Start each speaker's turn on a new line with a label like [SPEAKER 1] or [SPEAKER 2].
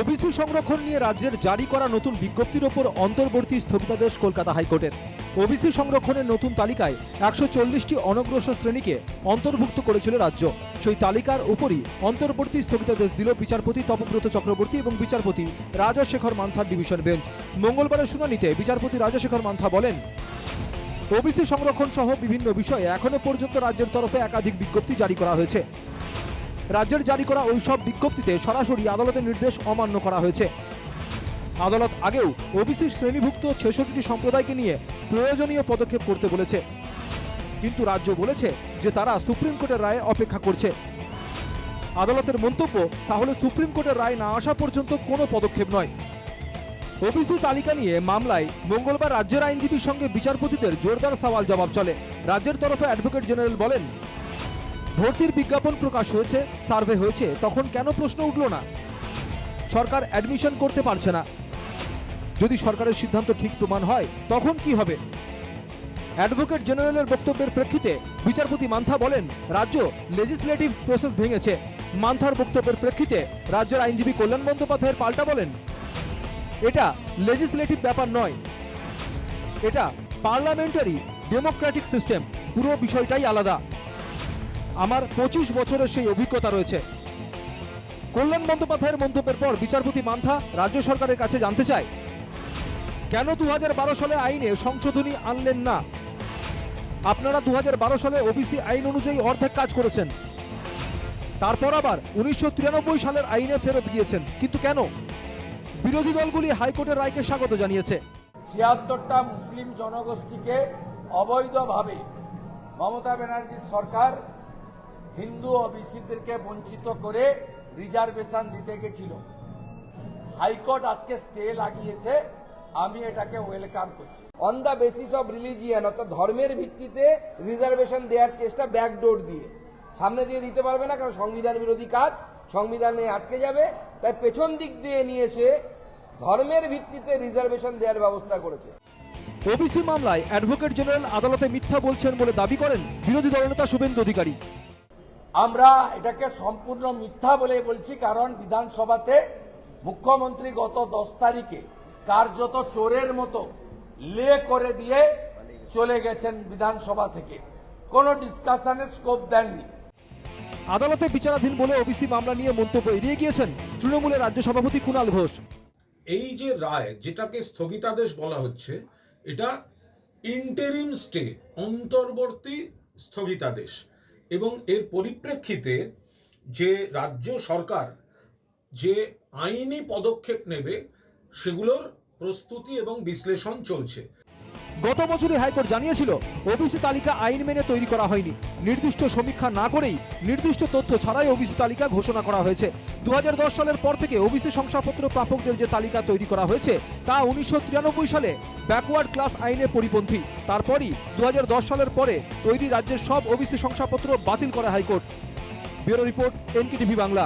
[SPEAKER 1] OBC সংরক্ষণ নিয়ে রাজ্যের জারি করা নতুন বিজ্ঞপ্তির ওপর অন্তর্বর্তী স্থগিতাদেশ কলকাতা হাইকোর্টের। ওবিসি সংরক্ষণের নতুন তালিকায় একশো চল্লিশটি অনগ্রসর শ্রেণীকে অন্তর্ভুক্ত করেছিল রাজ্য। সেই তালিকার উপরই অন্তর্বর্তী স্থগিতাদেশ দিল বিচারপতি তপব্রত চক্রবর্তী এবং বিচারপতি রাজাশেখর মান্থার ডিভিশন বেঞ্চ। মঙ্গলবারের শুনানিতে বিচারপতি রাজাশেখর মান্থা বলেন, ওবিসি সংরক্ষণ সহ বিভিন্ন বিষয়ে এখনও পর্যন্ত রাজ্যের তরফে একাধিক বিজ্ঞপ্তি জারি করা হয়েছে। রাজ্যের জারি করা ওই সব বিজ্ঞপ্তিতে সরাসরি আদালতের নির্দেশ অমান্য করা হয়েছে। আদালত আগেও ওবিসি শ্রেণীভুক্ত ছেষট্টি সম্প্রদায়কে নিয়ে প্রয়োজনীয় পদক্ষেপ করতে বলেছে। কিন্তু রাজ্য বলেছে যে তারা সুপ্রিম কোর্টের রায়ে অপেক্ষা করছে। আদালতের মন্তব্য, তাহলে সুপ্রিম কোর্টের রায় না আসা পর্যন্ত কোনো পদক্ষেপ নয়। ওবিসি তালিকা নিয়ে মামলায় মঙ্গলবার রাজ্যের আইনজীবীর সঙ্গে বিচারপতিদের জোরদার সওয়াল জবাব চলে। রাজ্যের তরফে অ্যাডভোকেট জেনারেল বলেন ভর্তির বিজ্ঞাপন প্রকাশ হয়েছে, সার্ভে হয়েছে, তখন কেন প্রশ্ন উঠল না? সরকার অ্যাডমিশন করতে পারছে না। যদি সরকারের সিদ্ধান্ত ঠিক প্রমাণ হয়, তখন কি হবে? অ্যাডভোকেট জেনারেলের বক্তব্যের প্রেক্ষিতে বিচারপতি মান্থা বলেন, রাজ্য লেজিসলেটিভ প্রসেস ভেঙেছে। মান্থার বক্তব্যের প্রেক্ষিতে রাজ্যের আইনজীবী কল্যাণ বন্দ্যোপাধ্যায়ের পাল্টা বলেন, এটা লেজিসলেটিভ ব্যাপার নয়। এটা পার্লামেন্টারি ডেমোক্রেটিক সিস্টেম পুরো বিষয়টাই আলাদা। আমার পঁচিশ বছরের সেই অভিজ্ঞতা রয়েছে। কল্যাণ বন্দ্যোপাধ্যায়ের মন্তব্যের পর বিচারপতি মান্থা রাজ্য সরকারের কাছে জানতে চায়, কেন দুহাজার বারো সালে আইনে সংশোধনী আনলেন না? আপনারা দুহাজার বারো সালে ওবিসি আইন অনুযায়ী অর্ধেক কাজ করেছেন। তারপর আবার উনিশশো তিরানব্বই সালের আইনে ফেরত গিয়েছেন, কিন্তু কেন? বিরোধী দলগুলি হাইকোর্টের রায়কে স্বাগত জানিয়েছে।
[SPEAKER 2] ছিয়াত্তরটা মুসলিম জনগোষ্ঠীকে অবৈধভাবে মমতা ব্যানার্জির সরকার হিন্দু ওবিসিদেরকে বঞ্চিত করে রিজার্ভেশন দিতে গেছিল। হাইকোর্ট আজকে স্টে লাগিয়েছে, আমি এটাকে ওয়েলকাম করছি।
[SPEAKER 3] On the basis of religion অর্থাৎ ধর্মের ভিত্তিতে রিজার্ভেশন দেওয়ার চেষ্টা ব্যাকডোর দিয়ে। সামনে দিয়ে দিতে পারবে না, কারণ সংবিধান বিরোধী কাজ, সংবিধানে আটকে যাবে। তাই পেছন দিক দিয়ে নিয়ে এসে ধর্মের ভিত্তিতে রিজার্ভেশন দেওয়ার ব্যবস্থা করেছে।
[SPEAKER 1] ওবিসি মামলায় অ্যাডভোকেট জেনারেল আদালতে মিথ্যা বলছেন বলে দাবি করেন বিরোধী দলনেতা শুভেন্দু অধিকারী।
[SPEAKER 2] আমরা এটাকে সম্পূর্ণ মিথ্যা বলে বলছি কারণ বিধানসভাতে মুখ্যমন্ত্রী গত দশ তারিখে কার্যত চোরের মতো লে করে দিয়ে চলে গেছেন বিধানসভা থেকে। কোনো ডিসকাশনের স্কোপ দেননি।
[SPEAKER 1] আদালতে বিচারাধীন বলে ওবিসি মামলা নিয়ে মন্তব্য এড়িয়ে গিয়েছেন তৃণমূলের রাজ্য সভাপতি কুণাল ঘোষ।
[SPEAKER 4] এই যে রায় যেটাকে স্থগিতাদেশ বলা হচ্ছে এটা ইন্টেরিম স্টে অন্তর্বর্তী স্থগিতাদেশ। এবং এর পরিপ্রেক্ষিতে যে রাজ্য সরকার যে আইনি পদক্ষেপ নেবে, সেগুলোর প্রস্তুতি এবং বিশ্লেষণ চলছে।
[SPEAKER 1] গত বছরই হাইকোর্ট জানিয়েছিল, ওবিসি তালিকা আইন মেনে তৈরি করা হয়নি। নির্দিষ্ট সমীক্ষা না করেই নির্দিষ্ট তথ্য ছাড়াই ওবিসি তালিকা ঘোষণা করা হয়েছে। দু হাজার দশ সালের পর থেকে ওবিসি শংসাপত্র প্রাপকদের যে তালিকা তৈরি করা হয়েছে, তা উনিশশো তিরানব্বই সালে ব্যাকওয়ার্ড ক্লাস আইনে পরিপন্থী। তারপরই দু হাজার দশ সালের পরে তৈরি রাজ্যের সব ওবিসি শংসাপত্র বাতিল করে high court. Bureau report, NKTV Bangla.